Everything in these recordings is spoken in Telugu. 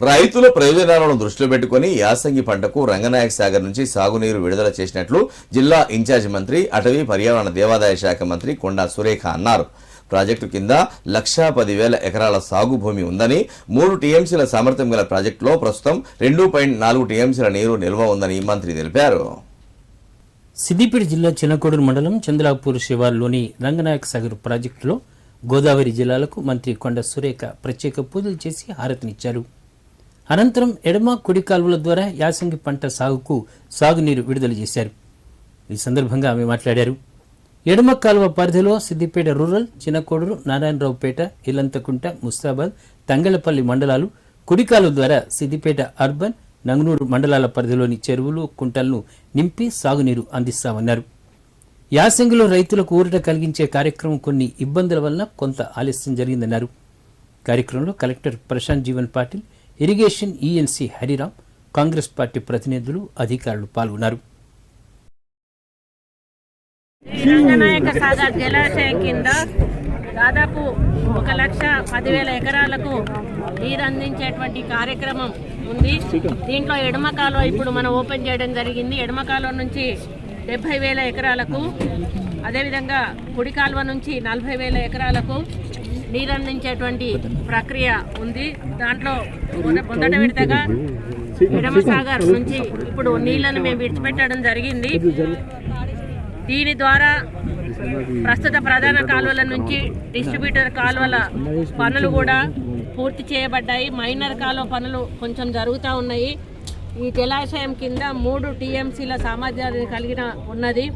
రైతుల ప్రయోజనాలను దృష్టిలో పెట్టుకుని యాసంగి పంటకు రంగనాయక సాగర్ నుంచి సాగునీరు విడుదల చేసినట్లు జిల్లా ఇన్ఛార్జి మంత్రి అటవీ పర్యావరణ దేవాదాయ శాఖ మంత్రి కొండా సురేఖ అన్నారు. ప్రాజెక్టు కింద లక్షా పదివేల ఎకరాల సాగు భూమి ఉందని మూడు టీఎంసీల సామర్థ్యం గల ప్రాజెక్టులో ప్రస్తుతం రెండు పాయింట్ నాలుగు టీఎంసీల నీరు నిల్వ ఉందని మంత్రి తెలిపారు. సిద్దిపేట జిల్లా చిన్నకోడూరు మండలం చంద్రాపూర్ శివార్లోని రంగనాయక సాగర్ ప్రాజెక్టులో గోదావరి జిల్లాలకు మంత్రి కొండ సురేఖ ప్రత్యేక పూజలు చేసి హారతినిచ్చారు. అనంతరం ఎడమ కుడి కాలువల ద్వారా యాసంగి పంట సాగుకు సాగునీరు విడుదల చేశారు. ఈ సందర్భంగా ఆమె మాట్లాడారు. ఎడమ కాలువ పరిధిలో సిద్దిపేట రూరల్ చిన్నకోడూరు నారాయణరావుపేట ఇల్లంతకుంట ముస్తాబాద్ తంగళపల్లి మండలాలు కుడి కాలువ ద్వారా సిద్దిపేట అర్బన్ నంగనూరు మండలాల పరిధిలోని చెరువులు కుంటలను నింపి సాగునీరు అందిస్తామన్నారు. యాసంగిలో రైతులకు ఊరట కలిగించే కార్యక్రమం కొన్ని ఇబ్బందుల వలన కొంత ఆలస్యం జరిగిందన్నారు. కార్యక్రమంలో collector Prashanth Jeevan Patil irrigation ENC Hariram Congress party ప్రతినిధులు అధికారులు పాల్గొన్నారు. రంగనాయక సాగర్ జలాశయం కింద దాదాపు ఒక లక్ష పదివేల ఎకరాలకు నీరు అందించేటువంటి కార్యక్రమం ఉంది. దీంట్లో ఎడమ కాలువ ఇప్పుడు మనం ఓపెన్ చేయడం జరిగింది. ఎడమ కాలువ నుంచి డెబ్బై వేల ఎకరాలకు అదేవిధంగా కుడి కాలువ నుంచి నలభై వేల ఎకరాలకు నీరు అందించేటువంటి ప్రక్రియ ఉంది. దాంట్లో పొందట మొదట విడతగా ఎడమ సాగర్ నుంచి ఇప్పుడు నీళ్ళను మేము విడిచిపెట్టడం జరిగింది. దీని ద్వారా ప్రస్తుత ప్రధాన కాలువల నుంచి డిస్ట్రిబ్యూటర్ కాలువల పనులు కూడా పూర్తి చేయబడ్డాయి. మైనర్ కాలువ పనులు కొంచెం జరుగుతూ ఉన్నాయి. ఈ జలాశయం కింద మూడు టీఎంసీల సామర్థ్యాన్ని కలిగిన ఉన్నది.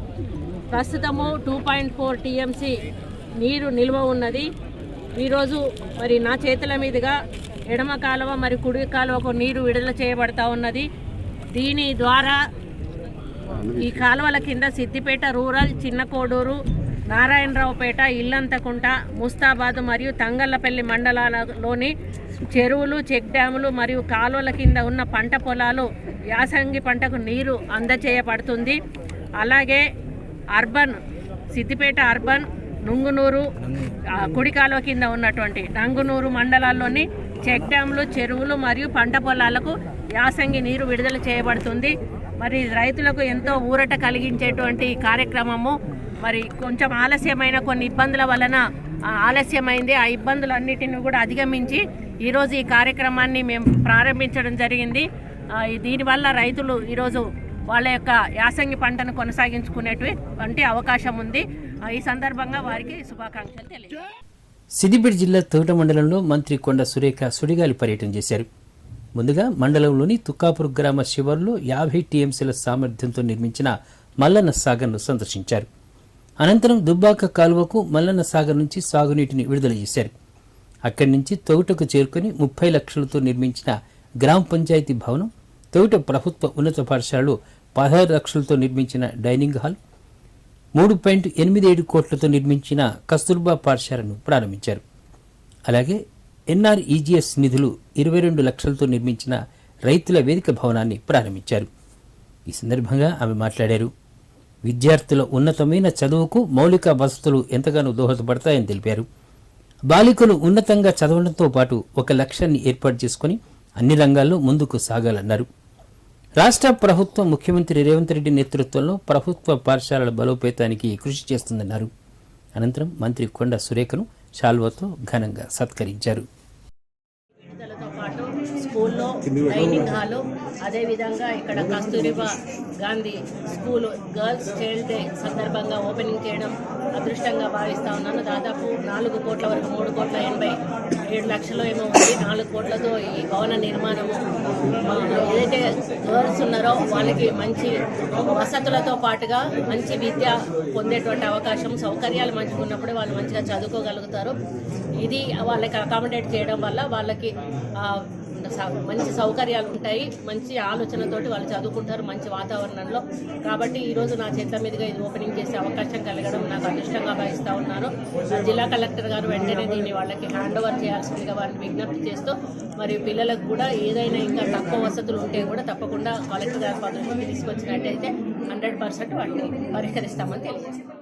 ప్రస్తుతము టూ పాయింట్ ఫోర్ టీఎంసీ నీరు నిల్వ ఉన్నది. ఈరోజు మరి నా చేతుల మీదుగా ఎడమ కాలువ మరి కుడి కాలువకు నీరు విడుదల చేయబడతా ఉన్నది. దీని ద్వారా ఈ కాలువల కింద సిద్దిపేట రూరల్ చిన్నకోడూరు నారాయణరావుపేట ఇల్లంతకుంట ముస్తాబాద్ మరియు తంగళ్ళపల్లి మండలాలలోని చెరువులు చెక్ డ్యాములు మరియు కాలువల కింద ఉన్న పంట పొలాలు యాసంగి పంటకు నీరు అందచేయబడుతుంది. అలాగే అర్బన్ సిద్దిపేట అర్బన్ నుంగునూరు ఆ, కుడి కాలువ కింద ఉన్నటువంటి నంగునూరు మండలాల్లోని చెక్ డ్యాములు చెరువులు మరియు పంట పొలాలకు యాసంగి నీరు విడుదల చేయబడుతుంది. మరి రైతులకు ఎంతో ఊరట కలిగించేటువంటి కార్యక్రమము. మరి కొంచెం ఆలస్యమైన కొన్ని ఇబ్బందుల వలన ఆలస్యమైంది. ఆ ఇబ్బందులన్నిటిని కూడా అధిగమించి ఈరోజు ఈ కార్యక్రమాన్ని మేము ప్రారంభించడం జరిగింది. దీనివల్ల రైతులు ఈరోజు వాళ్ళ యొక్క యాసంగి పంటను కొనసాగించుకునేటువంటి అవకాశం ఉంది. ఈ సందర్భంగా వారికి శుభాకాంక్షలు తెలియజేస్తారు సిద్దిపేట జిల్లా తోట మండలంలో మంత్రి కొండ సురేఖ సుడిగాలి పర్యటన చేశారు. ముందుగా మండలంలోని తుక్కాపూర్ గ్రామ శివారులో యాభై టీఎంసీల సామర్థ్యంతో నిర్మించిన మల్లన్న సాగర్ను సందర్శించారు. అనంతరం దుబ్బాక కాలువకు మల్లన్న సాగర్ నుంచి సాగునీటిని విడుదల చేశారు. అక్కడి నుంచి తొగుటకు చేరుకుని ముప్పై లక్షలతో నిర్మించిన గ్రామ పంచాయతీ భవనం తొగుట ప్రభుత్వ ఉన్నత పాఠశాలలో పదహారు లక్షలతో నిర్మించిన డైనింగ్ హాల్ మూడు పాయింట్ ఎనిమిది ఏడు కోట్లతో నిర్మించిన కస్తూర్బా పాఠశాలను ప్రారంభించారు. అలాగే ఎన్ఆర్ఈజీఎస్ నిధులు ఇరవై రెండు లక్షలతో నిర్మించిన రైతుల వేదిక భవనాన్ని ప్రారంభించారు. ఈ సందర్భంగా ఆమె మాట్లాడారు. విద్యార్థుల ఉన్నతమైన చదువుకు మౌలిక వసతులు ఎంతగానో దోహదపడతాయని తెలిపారు. బాలికలు ఉన్నతంగా చదవడంతో పాటు ఒక లక్ష్యాన్ని ఏర్పాటు చేసుకుని అన్ని రంగాల్లో ముందుకు సాగాలన్నారు. రాష్ట్ర ప్రభుత్వం ముఖ్యమంత్రి రేవంత్ రెడ్డి నేతృత్వంలో ప్రభుత్వ పాఠశాలల బలోపేతానికి కృషి చేస్తుందన్నారు. అనంతరం మంత్రి కొండ సురేఖను శాల్వతో ఘనంగా సత్కరించారు. డైనింగ్ హాలు అదేవిధంగా ఇక్కడ Kasturba Gandhi school girls child day సందర్భంగా ఓపెనింగ్ చేయడం అదృష్టంగా భావిస్తా ఉన్నాను. దాదాపు నాలుగు కోట్ల వరకు మూడు కోట్ల ఎనభై ఏడు లక్షలు ఏమో ఉంది. నాలుగు కోట్లతో ఈ భవన నిర్మాణము. ఏదైతే గర్ల్స్ ఉన్నారో వాళ్ళకి మంచి వసతులతో పాటుగా మంచి విద్య పొందేటువంటి అవకాశం సౌకర్యాలు మంచిగా ఉన్నప్పుడు వాళ్ళు మంచిగా చదువుకోగలుగుతారు. ఇది వాళ్ళకి అకామిడేట్ చేయడం వల్ల వాళ్ళకి మంచి సౌకర్యాలు ఉంటాయి మంచి ఆలోచనతోటి వాళ్ళు చదువుకుంటారు మంచి వాతావరణంలో. కాబట్టి ఈరోజు నా చేతుల మీదుగా ఇది ఓపెనింగ్ చేసే అవకాశం కలగడం నాకు అదృష్టంగా భావిస్తూ ఉన్నాను. జిల్లా కలెక్టర్ గారు వెంటనే దీన్ని వాళ్ళకి హ్యాండ్ ఓవర్ చేయాల్సిందిగా వారిని విజ్ఞప్తి చేస్తూ మరి పిల్లలకు కూడా ఏదైనా ఇంకా తక్కువ వసతులు ఉంటే కూడా తప్పకుండా కలెక్టర్ గారి దృష్టికి తీసుకొచ్చినట్టయితే హండ్రెడ్ పర్సెంట్ వాటిని పరిష్కరిస్తామని తెలియజేస్తాను.